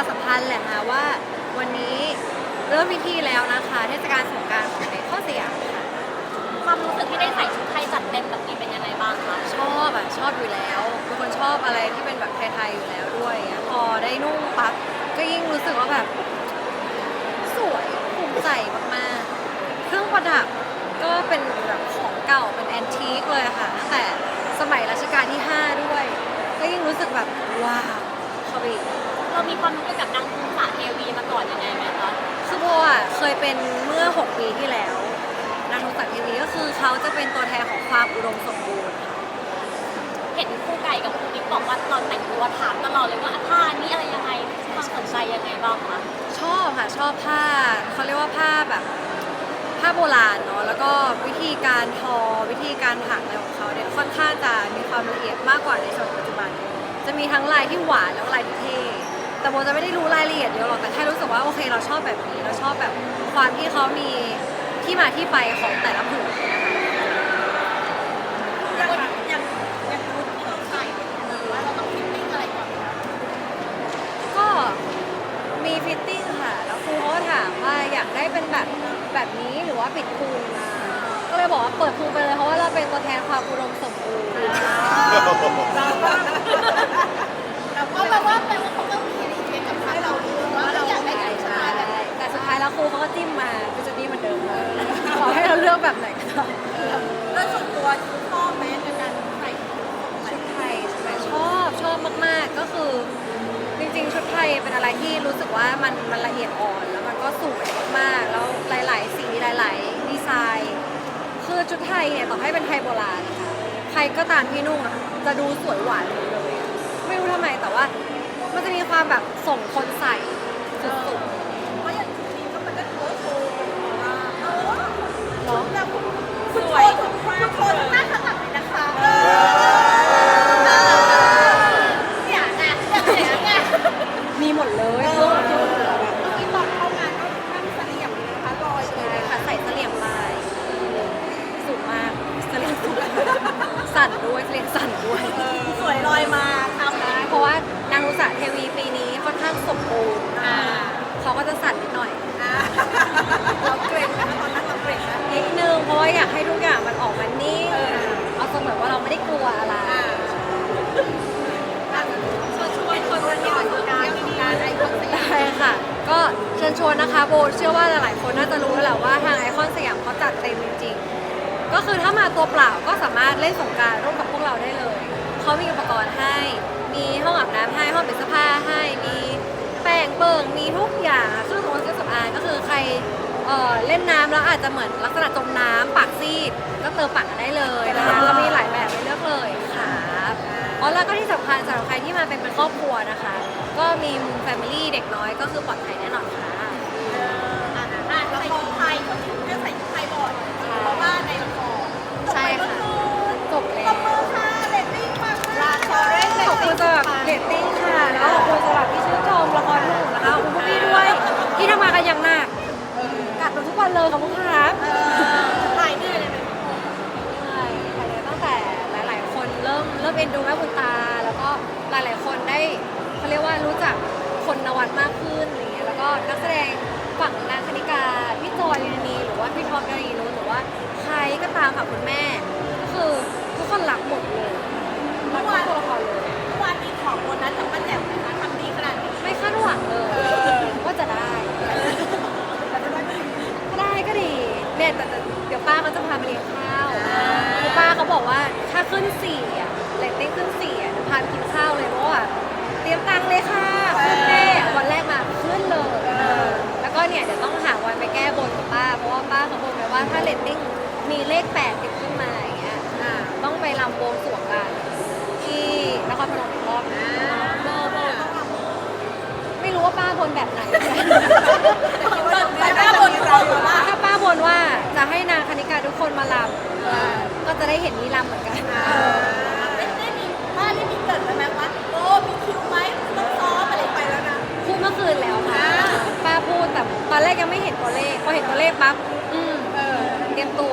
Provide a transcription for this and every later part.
าอะไรมาประชาสัมพันธ์แหละค่ะว่า วันนี้เริ่มพิธีแล้วนะคะ เทศกาลสงกรารของไอคอนสยามค่ะความรู้สึกที่ได้ใส่ชุดไทยจัดเต็มแบบนี้เป็นยังไงบ้างคะชอบอะชอบอยู่แล้วเป็นคนชอบอะไรที่เป็นแบบไทยๆอยู่แล้วด้วยอะพอได้นุ่งปั๊บก็ยิ่งรู้สึกว่าแบบ สวยภูมิใจมากๆ เครื่องประดับก็เป็นแบบของเก่าเป็นแอนทีคเลยอะค่ะตั้งแต่สมัยรัชกาลที่ 5 ด้วย ก็ยิ่งรู้สึกแบบว้าวเข้าไปอีก เรามีความรู้เกี่ยวกับนางคุงสาเทวีมาก่อนยังไงไหมคะ คือโบอะเคยเป็นเมื่อ 6 ปีที่แล้วนางทงศักดิ์ทีวีก็คือเขาจะเป็นตัวแทนของความอุดมสมบูรณ์เห็นครูไก่กับครูบิ๊กบอกว่าตอนแต่งตัวถามตลอดเลยว่าท่านี้อะไรยังไงความสนใจยังไงบ้างคะชอบค่ะชอบผ้าเขาเรียกว่าผ้าแบบผ้าโบราณเนาะแล้วก็วิธีการทอวิธีการถักอะไรของเขาเนี่ยค่อนข้างจะมีความละเอียดมากกว่าในสมัยปัจจุบัน จะมีทั้งลายที่หวานแล้วก็ลายที่เท่ แต่โบจะไม่ได้รู้รายละเอียดเยอะหรอกแต่แค่รู้สึกว่าโอเค เราชอบแบบนี้เราชอบแบบความที่เขามีที่มาที่ไปของแต่ละผืนอย่างอย่างอย่างชุดที่เราใส่เนี่ยว่าเราต้องฟิตติ้งอะไรก่อนไหมคะก็มีฟิตติ้งค่ะ แล้วครูเขาก็ถามว่าอยากได้เป็นแบบแบบนี้หรือว่าปิดพุงมาก็เลยบอกว่าเปิดพุงไปเลยเพราะว่าเราเป็นตัวแทนความอุดมสมบูรณ์เราก็เราก็แปลว่าแปล รูเขาก็จิ้มมาคือจะนี่เหมือนเดิมเลยขอให้เราเลือกแบบไหนก็ได้โดยส่วนตัวชอบไหมในการใส่ชุดอะไรชุดไทยใช่ไหมชอบชอบมากๆก็คือจริงๆชุดไทยเป็นอะไรที่รู้สึกว่ามันมันละเอียดอ่อนแล้วมันก็สวยมากๆแล้วหลายๆสีหลาย ๆ ดีไซน์ คือชุดไทยเนี่ยต่อให้เป็นไทยโบราณนะคะใครก็ตามที่นุ่งอะจะดูสวยหวานหมดเลยอะไม่รู้ทำไมแต่ว่า มันจะมีความแบบส่งคนใส่สุดเมีหมดเลย ชิญชวนนะคะโบเชื่อว่าหลายๆ คนน่าจะรู้แล้วแหละว่าทางไอคอนสยามเขาจัดเต็มจริงๆ ก็คือถ้ามาตัวเปล่าก็สามารถเล่นสงกรารร่วมกับพวกเราได้เลย เขามีอุปกรณ์ให้ มีห้องอาบน้ำให้ ห้องเปลี่ยนเสื้อผ้าให้ มีแป้งเปิงมีทุกอย่างเครื่องสำอางเครื่องสำอางก็คือใครเอ่อเล่นน้ำแล้วอาจจะเหมือนลักษณะจมน้ำปากซีดก็เติมปากกันได้เลยนะคะเรามีหลายแบบให้เลือกเลยครับอ๋อแล้วก็ที่สำคัญสำหรับใครที่มาเป็นเป็นครอบครัวนะคะ ก็มีมุมแฟมิลี่เด็กน้อยก็คือปลอดภัยแน่นอนค่ะ รับเรตติ้งค่ะ แล้วขอบคุณสำหรับที่ชื่นชมละครหนุ่มนะคะขอบคุณพวกพี่ด้วย ที่ทำงานกันอย่างหนักกัดกันทุกวันเลยขอบคุณครับถ่ายเหนื่อยเลยไหมใช่ค่ะเนี่ยตั้งแต่หลาย ๆ คนเริ่มเริ่มเอ็นดูแม่คุณตา แล้วก็หลาย ๆ คนได้เขาเรียกว่ารู้จักคนนวัดมากขึ้นอะไรเงี้ยแล้วก็นักแสดงฝั่งนางคณิกาพี่จอยลินานีหรือว่าพี่ท็อปยานีนุชหรือว่าใครก็ตามค่ะคุณแม่ มีเลขแปดติดขึ้นมาอย่างเงี้ยอ่าต้องไปรำบวงสรวงกันที่นครพนมอีกรอบนะโบโบต้องทำไม่รู้ว่าป้าบนแบบไหน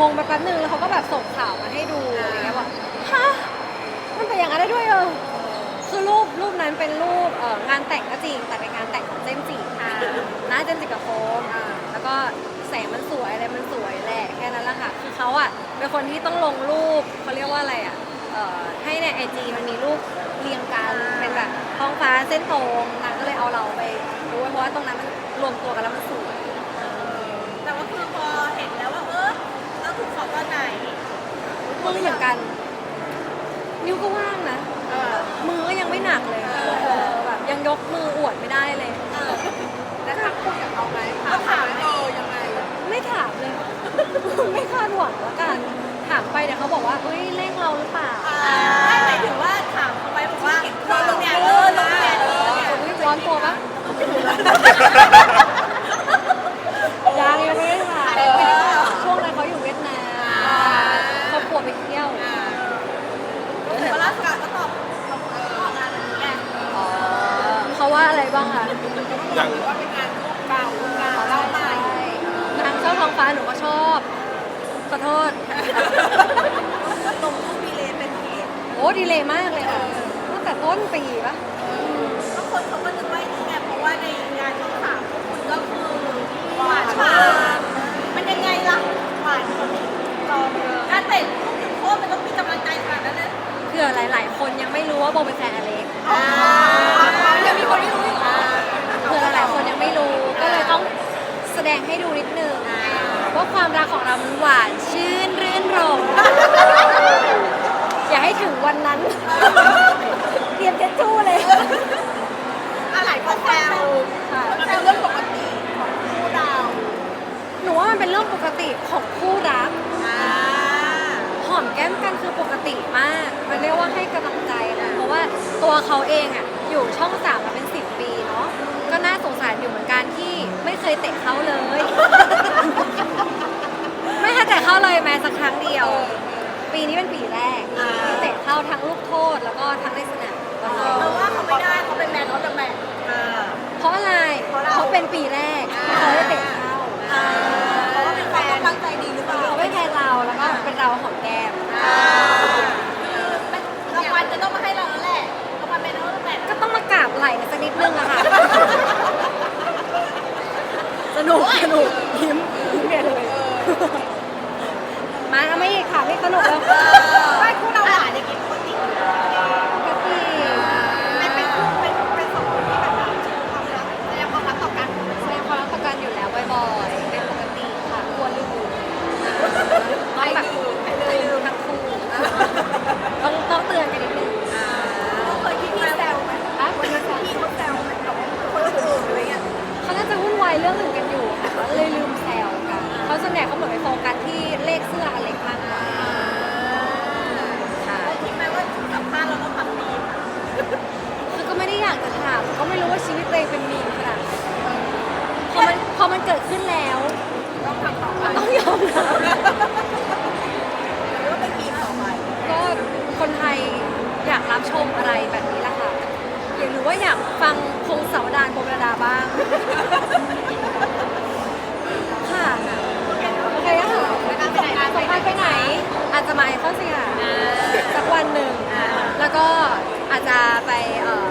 งงไปแป๊บนึงแล้วเขาก็แบบส่งข่าวมาให้ดูอะไรเงี้ยว่าฮะมันเป็นอย่างนั้นได้ด้วยเออคือรูปรูปนั้นเป็นรูปเอ่องานแต่งก็จริง แต่เป็นงานแต่งของเจมส์จีค่ะหน้าเจมส์จีกับโฟมแล้วก็แสงมันสวยอะไรมันสวยแหละแค่นั้นแหละค่ะคือเขาอะเป็นคนที่ต้องลงรูปเขาเรียกว่าอะไรอะเอ่อให้ในไอจีมันมีรูปเรียงกันเป็นแบบท้องฟ้าเส้นตรงนางก็เลยเอาเราไปดูไว้เพราะว่าตรงนั้นมันรวมตัวกันแล้วมันสวย แต่ว่าคือพอเห็นแล้วว่าเออแล้วถูกข อตอนไหนมือเหมือนกัน นิ้วก็ว่างนะ เออ มือก็ยังไม่หนักเลยเออแบบยังยกมืออวดไม่ได้เลย เออแล้วถามคุยกับเขาไหมเขาถามเออยังไงไม่ถามเลย ไม่คาดหวังแล้วกัน ถามไปเดี๋ยวเขาบอกว่าเฮ้ยเร่งเราหรือเปล่าไม่หมายถึงว่าถามเขาไหมบอกว่าเธอลงเนี่ยเออลงเนี่ยเออเนี่ย อุ๊ยร้อนตัวปะยังยังไม่ได้ถ่ายช่วงนั้นเขาอยู่เวียดนามครอบครัวไปเที่ยว แต่ว่าล่าสุดก็ตอบตอบงานอันนี้ไง อ๋อเขาว่าอะไรบ้างคะ อย่าง ว่าเป็นงานคู่เก่าเก่าเล่าใหม่ นางชอบท้องฟ้าหนูก็ชอบ ขอโทษ ลงรูปมีเลนเป็นทีโอ้ดีเลยมากเลยค่ะตั้งแต่ต้นปีปะบางคนเขาก็นึกว่านี่ไงเพราะว่าในงานช่องสามพวกคุณก็คือหวานมากมันยังไงล่ะหวานคนนี้จอมการเตะลูกจุดโทษมันต้องมีกำลังใจขนาดนั้นเลยเผื่อหลาย ๆ คนยังไม่รู้ว่าโบเป็นแฟนอเล็กยังมีคนที่รู้อยู่เหรอเผื่อหลายๆคนยังไม่รู้ก็เลยต้องแสดงให้ดูนิดนึง ว่าความรักของเรามันหวานชื่นรื่นรมอย่าให้ถึงวันนั้น เตรียมเจจู้เลย อะไรก็แซวค่ะแซวเรื่องปกติของคู่เราหนูว่ามันเป็นเรื่องปกติของคู่รัก อ่าหอมแก้มกันคือปกติมาก มันเรียกว่าให้กำลังใจนะ เพราะว่าตัวเขาเองอะอยู่ช่องสามมาเป็นสิบปีเนาะ ก็น่าสงสารอยู่เหมือนกันที่ไม่เคยเตะเขาเลย แม้สักครั้งเดียว ปีนี้เป็นปีแรกที่เตะเข้าทั้งลูกโทษแล้วก็ทั้งในสนามเพราะว่าเขาไม่ได้เขาเป็นแมนเขาจะแมนอ่าเพราะอะไรเพราะเราเขาเป็นปีแรกที่เขาได้เตะเข้าเพราะว่าเป็นแฟนตั้งใจดีหรือเปล่าเขาไม่แทนเราแล้วก็เป็นเราหอมแก้ม รางวัลจะต้องมาให้เราแล้วแหละรางวัลเป็นเท่าไหร่ ก็ต้องมากราบไหล่กันสักนิดนึงอะค่ะ สนุกสนุกยิ้มยิ้มใหญ่เลย มาเอาไม่อีกค่ะไม่สนุกแล้ว ไม่คู่เราหวานอย่างนี้ปกติ ปกติ เป็นเป็นคู่เป็นเป็นสองคนที่แบบความรักแสดงความรักต่อกัน แสดงความรักต่อกันอยู่แล้วบ่อยๆ เป็นปกติค่ะกลัวลืมต้องแบบลืมทั้งคู่ต้องต้องเตือนกันนิดนึง เคยที่พี่แซวไหม อะคนนี้แฟน พี่เขาแซวไหมกับคนอื่นอะไรเงี้ย เขาน่าจะวุ่นวายเรื่องอื่นกันอยู่ค่ะก็เลยลืมแซวกันเขาส่ วนใหญ่เขาเหมือนไปโฟกัสที่เลขเสื้ออเล็กมากกว่าใช่เราคิดไหมว่าสัมภาษณ์เราต้องทำดีคือก็ไม่ได้อยากจะถามก็ไม่รู้ว่าชีวิตตัวเองเป็นมีมขนาดไหนพอมันพอมันเกิดขึ้นแล้ว ต้องทำต่อไปมันต้องยอมรับหรือว่าเป็นปีต่อไปก็คนไทยอยากรับชมอะไรแบบนี้แหละค่ะอยากหรือว่าอยากฟังพงศาวดารโบราดาบ้าง ค่ะโอเคค่ะ สัมภารไปไหน อาจจะมาไอคอนสยามสักวันหนึ่ง แล้วก็อาจจะไปเอ่อ